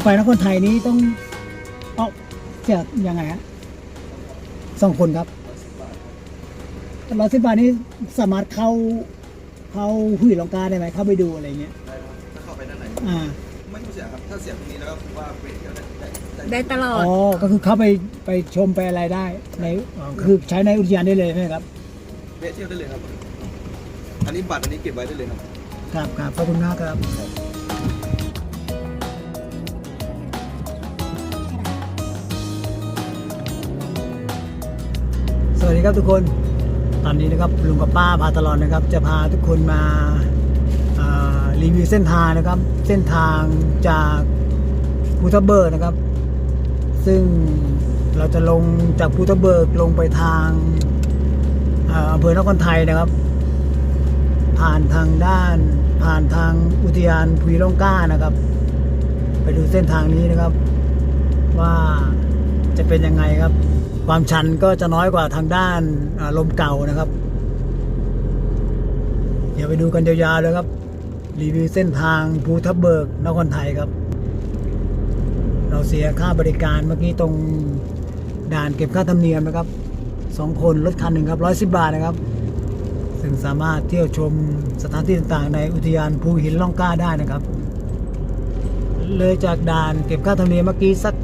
จะไปนครไทยนี้ต้องเอาเสียยังไงฮะสองคนครับร้อยสิบบาทนี้สามารถเข้าเข้าหุยลองกาได้ไหมเข้าไปดูอะไรเงี้ยได้ครับถ้าเข้าไปด้านในอ่าไม่ต้องเสียครับถ้าเสียตรงนี้แล้วก็ว่าเบรกเดียวได้ได้ได้ได้ตลอด อ๋อก็คือเข้าไปไปชมไปอะไรได้ในอ๋อคือใช้ในอุทยานได้เลยใช่ไหมครับเบรกเที่ยวได้เลยครับ อันนี้บัตรอันนี้เก็บไว้ได้เลยครับ ครับครับขอบคุณมากครับ สวัสดีครับทุกคน ตอนนี้นะครับลุงกับป้าพาตลอดนะครับ จะพาทุกคนมาารีวิวเส้นทางนะครับ เส้นทางจากภูทับเบิกนะครับ ซึ่งเราจะลงจากภูทับเบิกลงไปทางอำเภอนครไทยนะครับ ผ่านทางด้าน ผ่านทางอุทยานภูล่องก้านะครับ ไปดูเส้นทางนี้นะครับ ว่าจะเป็นยังไงครับ ความชันก็จะน้อยกว่าทางด้านลมเก่านะครับ เดี๋ยวไปดูกันยาวๆเลยครับ รีวิวเส้นทางภูทับเบิกนครไทยครับ เราเสียค่าบริการเมื่อกี้ตรงด่านเก็บค่าธรรมเนียมนะครับสองคนรถคันหนึ่งครับร้อยสิบบาทนะครับ ซึ่งสามารถเที่ยวชมสถานที่ต่างๆ ในอุทยานภูหินล่องกล้าได้นะครับ เลยจากด่านเก็บค่าธรรมเนียมเมื่อกี้สัก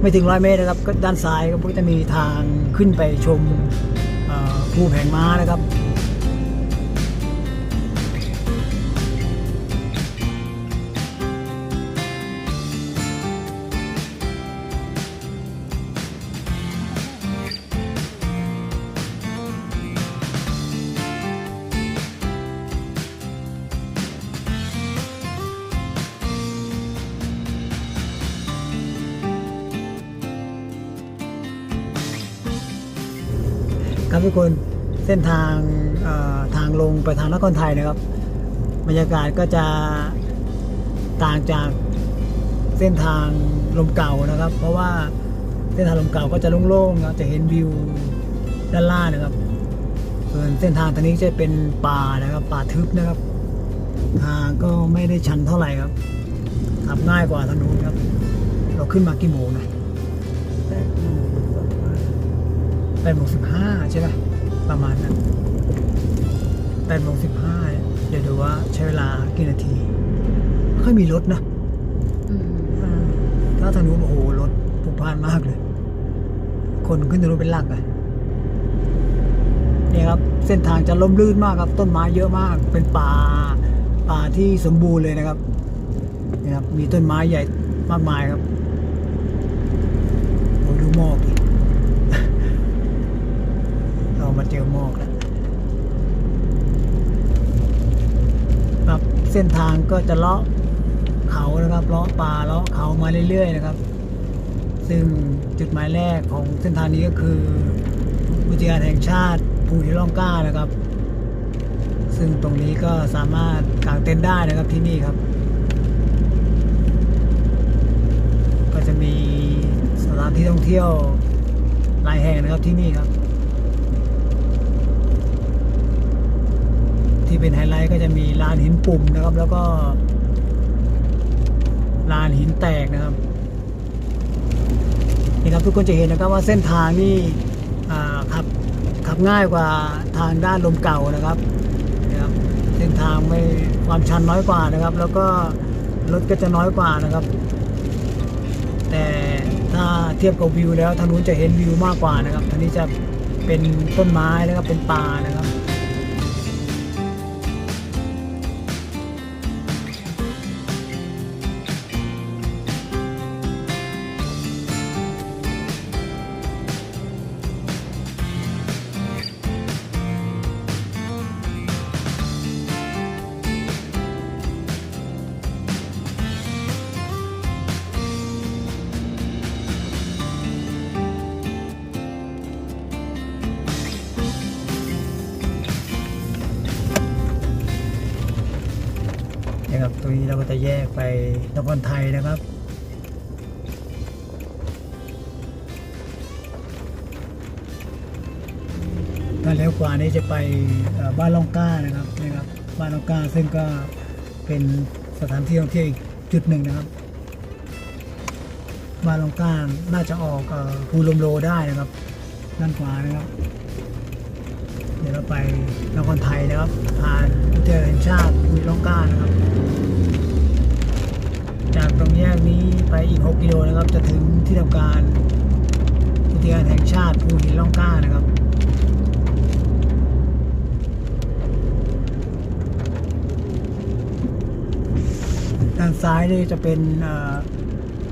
ไม่ถึงร้อยเมตรนะครับก็ด้านซ้ายก็จะมีทางขึ้นไปชมภูแผงม้านะครับ ครับทุกคนเส้นทางทางลงไปทางนครไทยนะครับ บรรยากาศก็จะต่างจากเส้นทางลมเก่านะครับ เพราะว่าเส้นทางลมเก่าก็จะโล่งๆนะครับจะเห็นวิวด้านล่างนะครับส่วนเส้นทางทางนี้จะเป็นป่านะครับ ป่าทึบนะครับทางก็ไม่ได้ชันเท่าไหร่ครับขับง่ายกว่าทางนู้นครับ เราขึ้นมากี่โมงนะ แปดโมงสิบห้าใช่ไหมประมาณนั้นแปดโมงสิบห้าเดี๋ยวดูว่าใช้เวลากี่นาทีไม่ค่อยมีรถนะอืมถ้าทางนู้นโอ้โหรถพลุกพล่านมากเลย คนขึ้นทางนู้นเป็นหลักเลยนี่ครับ เส้นทางจะล่มลื่นมากครับ ต้นไม้เยอะมาก เป็นป่าป่าที่สมบูรณ์เลยนะครับนี่ครับ มีต้นไม้ใหญ่มากมายครับโอ้ยดูหมอกดิ เจอหมอกแล้วครับเส้นทางก็จะเลาะเขานะครับเลาะป่าเลาะเขามาเรื่อย ๆ นะครับ ซึ่งจุดหมายแรกของเส้นทางนี้ก็คืออุทยานแห่งชาติภูหินร่องกล้านะครับ ซึ่งตรงนี้ก็สามารถกางเต็นท์ได้นะครับที่นี่ครับ ก็จะมีสถานที่ท่องเที่ยวหลายแห่งนะครับที่นี่ครับ ที่เป็นไฮไลท์ก็จะมีลานหินปุ่มนะครับ แล้วก็ลานหินแตกนะครับนี่ครับทุกคนจะเห็นนะครับว่าเส้นทางนี่ขับขับง่ายกว่าทางด้านลมเก่านะครับนะครับ เส้นทางไม่ความชันน้อยกว่านะครับ แล้วก็รถก็จะน้อยกว่านะครับ แต่ถ้าเทียบกับวิวแล้วทางนู้นจะเห็นวิวมากกว่านะครับทางนี้จะเป็นต้นไม้นะครับเป็นป่านะครับ รงนี้เราก็จะแยกไปนครไทยนะครับถ้าเลี้ยวขวานี้จะไปบ้านล่องก้านะครับนะครับบ้านล่องก้าซึ่งก็เป็นสถานที่ท่องเที่ยวอีกจุดหนึ่งนะครับบ้านลองก้าน่าจะออกภูลมโลได้นะครับด้านขวานะครับ ดี๋ยวเราไปนครไทยนะครับผ่านอุทยาแห่งชาติภูลงกล้านะครับ จากตรงแยกนี้ไปอีก 6 กิโลนะครับ จะถึงที่ทำการอุทยานแห่งชาติภูหินล่องกล้านะครับด้านซ้ายนี่จะเป็น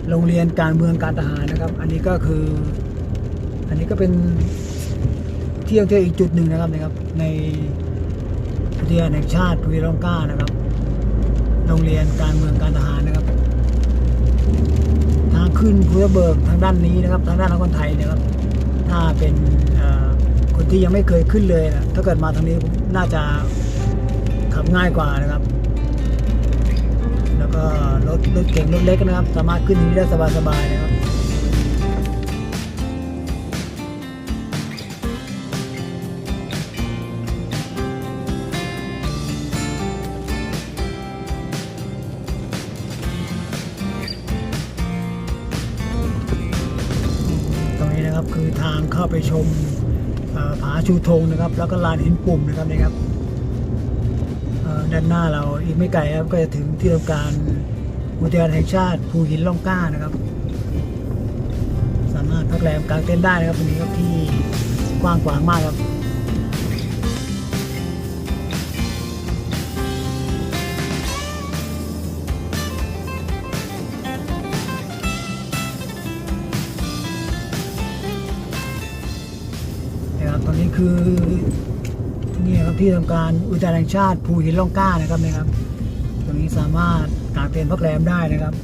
โรงเรียนการเมืองการทหารนะครับ อันนี้ก็คือ อันนี้ก็เป็น เที่ยวเที่ยวอีกจุดหนึ่งนะครับนะครับ ในอุทยานแห่งชาติภูหินล่องก้านะครับ โรงเรียนการเมืองการทหารนะครับ ทางขึ้นภูทับเบิกทางด้านนี้นะครับ ทางด้านนครไทยนะครับ ถ้าเป็นคนที่ยังไม่เคยขึ้นเลยนะถ้าเกิดมาทางนี้น่าจะขับง่ายกว่านะครับ แล้วก็รถรถเก่งรถเล็กนะครับ สามารถขึ้นที่ได้สบายๆนะครับ นะครับ คือทางเข้าไปชมผาชูธงนะครับ แล้วก็ลานหินปุ่มนะครับนี่ครับด้านหน้าเราอีกไม่ไกลครับก็จะถึงที่ทำการอุทยานแห่งชาติภูหินล่องกล้านะครับ สามารถพักแรมกลางเต็นท์ได้นะครับตรงนี้ครับที่กว้างขวางมากครับ คือนี่ครับที่ทำการอุทยานแห่งชาติภูหินล่องกล้านะครับนะครับ ตรงนี้สามารถกางเต็นท์พักแรมได้นะครับ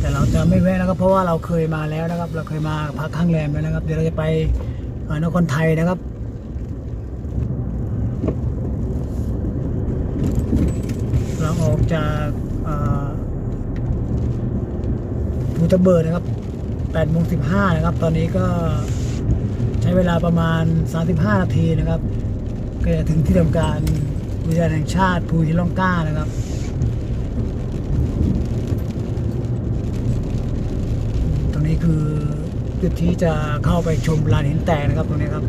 แต่เราจะไม่แวะนะครับเพราะว่าเราเคยมาแล้วนะครับ เราเคยมาพักข้างแรมแล้วนะครับ เดี๋ยวเราจะไปนครไทยนะครับเราออกจากอ่อภูทับเบิกนะครับ 8โมง15 นะครับ ตอนนี้ก็ใช้เวลาประมาณ 35 นาทีนะครับ ก็จะถึงที่ทำการอุทยาแห่งชาติภูหินล่องก้านะครับตรงนี้คือจุดที่จะเข้าไปชมลานหินแตกนะครับตรงนี้ครับ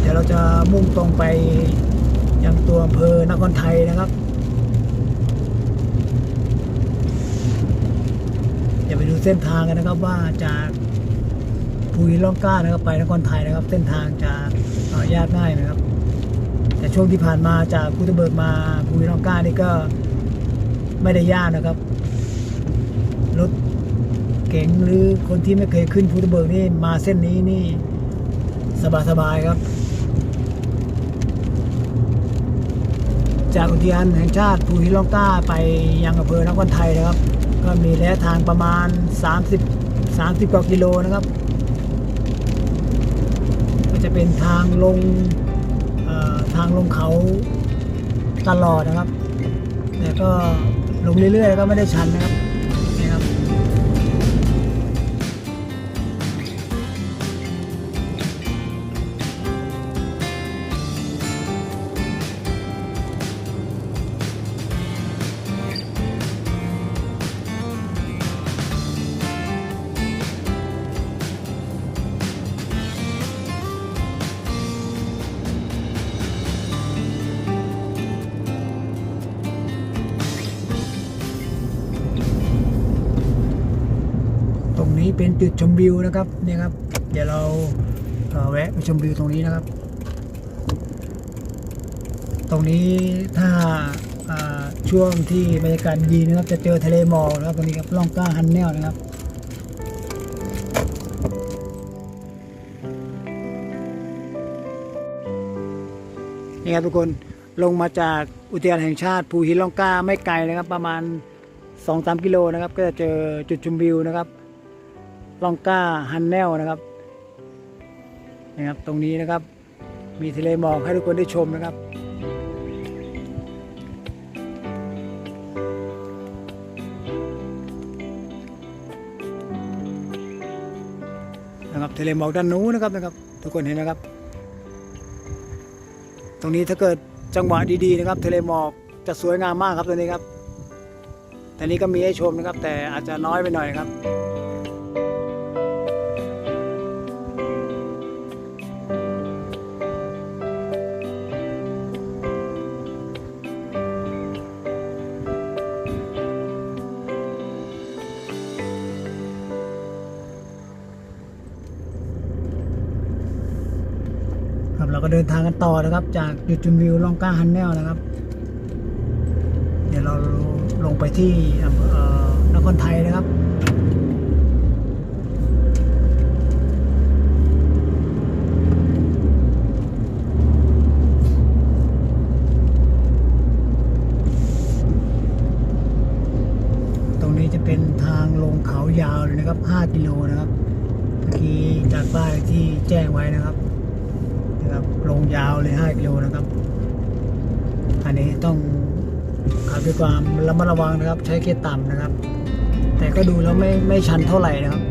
เดี๋ยวเราจะมุ่งตรงไปยังตัวอำเภอนครไทยนะครับ เส้นทางกันนะครับว่าจากภูหินล่องกล้านะครับไปนครไทยนะครับ เส้นทางจะยากง่ายนะครับ แต่ช่วงที่ผ่านมาจากพุทธเบิกมาภูหินล่องกล้านี่ก็ไม่ได้ยากนะครับรถเก๋งหรือคนที่ไม่เคยขึ้นพุทธเบิกนี่มาเส้นนี้นี่สบายๆครับจากอุทยานแห่งชาติภูหินล่องกล้าไปยังอำเภอนครไทยนะครับ ก็มีระยะทางประมาณ 30 30 กว่ากิโลนะครับ ก็จะเป็นทางลงทางลงเขาตลอดนะครับ แต่ก็ลงเรื่อยๆ ก็ไม่ได้ชันนะครับ นี้เป็นจุดชมวิวนะครับเนี่ยครับ เดี๋ยวเราแวะไปชมวิวตรงนี้นะครับ ตรงนี้ถ้าช่วงที่บรรยากาศดีนะครับ จะเจอทะเลหมอกนะครับตรงนี้ครับล่องกล้าฮันแนลนะครับนี่ครับทุกคนลงมาจากอุทยานแห่งชาติภูหินล่องกล้าไม่ไกลนะครับ ประมาณ 2-3 กิโลนะครับ ก็จะเจอจุดชมวิวนะครับ ล่องกล้าฮันแนลนะครับนี่ครับตรงนี้นะครับ มีทะเลหมอกให้ทุกคนได้ชมนะครับนะครับทะเลหมอกด้านนู้นนะครับนะครับ ทุกคนเห็นไหมครับ ตรงนี้ถ้าเกิดจังหวะดีๆนะครับทะเลหมอกจะสวยงามมากครับตัวนี้ครับแต่นี้ก็มีให้ชมนะครับ แต่อาจจะน้อยไปหน่อยครับ ครับ เราก็เดินทางกันต่อนะครับ จากจุดชมวิวลองก้าฮันแนลนะครับ เดี๋ยวเราลงไปที่นครไทยนะครับตรงนี้จะเป็นทางลงเขายาวเลยนะครับ 5 กิโลนะครับเมื่อกี้จากป้ายที่แจ้งไว้นะครับ นะครับลงยาวเลย 5 กิโลนะครับ อันนี้ต้องขับด้วยความระมัดระวังนะครับ ใช้เกียร์ต่ำนะครับ แต่ก็ดูแล้วไม่ไม่ชันเท่าไหร่นะครับ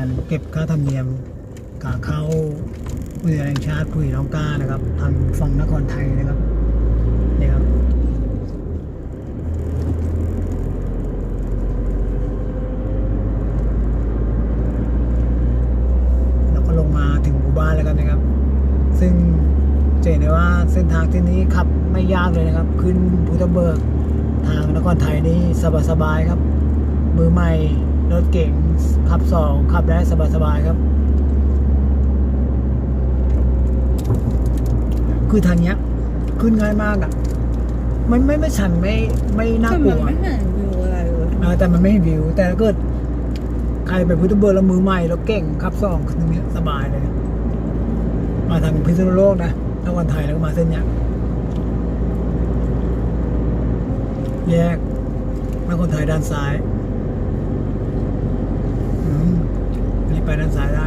จะเป็นด่านเก็บค่าธรรมเนียมขาเข้าอุทยานแห่งชาติภูหินร่องก้านะครับทางฝั่งนครไทยนะครับนี่ครับแล้วก็ลงมาถึงหมู่บ้านแล้วกันนะครับ ซึ่งจะเห็นได้ว่าเส้นทางที่นี้ขับไม่ยากเลยนะครับ ขึ้นภูทับเบิกทางนครไทยนี่สบายๆครับ มือใหม่รถเก่ง ขับสองขับได้สบายๆครับ คือทางเนี้ย ขึ้นง่ายมากอะ มันไม่ไม่ชันไม่ไม่น่ากลัวแต่มันไม่เห็นวิวอะไรเลยเออแต่มันไม่เห็นวิว แต่ถ้าเกิดใครไปพุทธเบิร์แล้วมือใหม่แล้วเก่งขับสองคือตรงเนี้ยสบายเลย มาทางพิษณุโลกนะนครไทยแล้วก็มาเส้นเนี้ยแยกนครไทยด้านซ้าย อืมอั นนี้ไปด้านซ้ายได้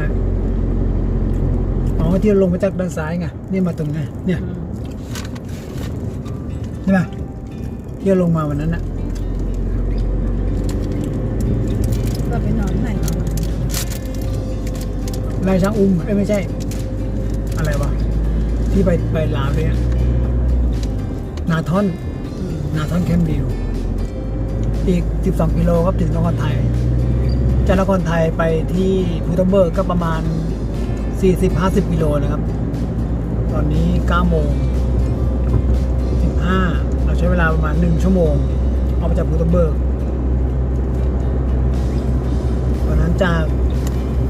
อ๋อที่เราลงมาจากด้านซ้ายไงนี่มาตรงไงเนี่ยใช่ไหมที่เราลงมาวันนั้นน่ะเราไปนอนไหนมาลายช้างอุ้มเอ้ยไม่ใช่ อะไรวะที่ไปไปลาวเนี่ยนาทอนนาทอนแคมป์บิวอีก 12 กิโลครับถึงนครไทย จากนครไทยไปที่ภูทับเบิร์กก็ประมาณ 40-50 กิโลนะครับ ตอนนี้ 9 โมง 15 เราใช้เวลาประมาณ 1 ชั่วโมง ออกมาจากภูทับเบิร์กตอนนั้นจาก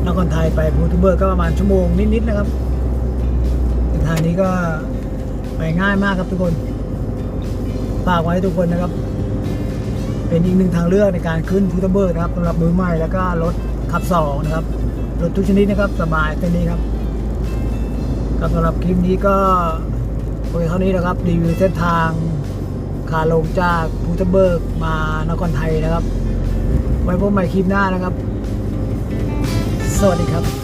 นครไทยไปภูทับเบิร์กก็ประมาณชั่วโมงนิด ๆ นะครับทางนี้ก็ไปง่ายมากครับทุกคน ฝากไว้ทุกคนนะครับ เป็นอีกหนึ่งทางเลือกในการขึ้นพุทธเบิร์นะครับสำหรับมือใหม่แล้วก็รถขับสองนะครับรถทุกชนิดนะครับสบายเส้นนี้ครับก็สำหรับคลิปนี้ก็โอเคเท่านี้นะครับรีวิวเส้นทางขาลงจากพุทธเบิร์กมานครไทยนะครับ ไว้พบใหม่คลิปหน้านะครับ สวัสดีครับ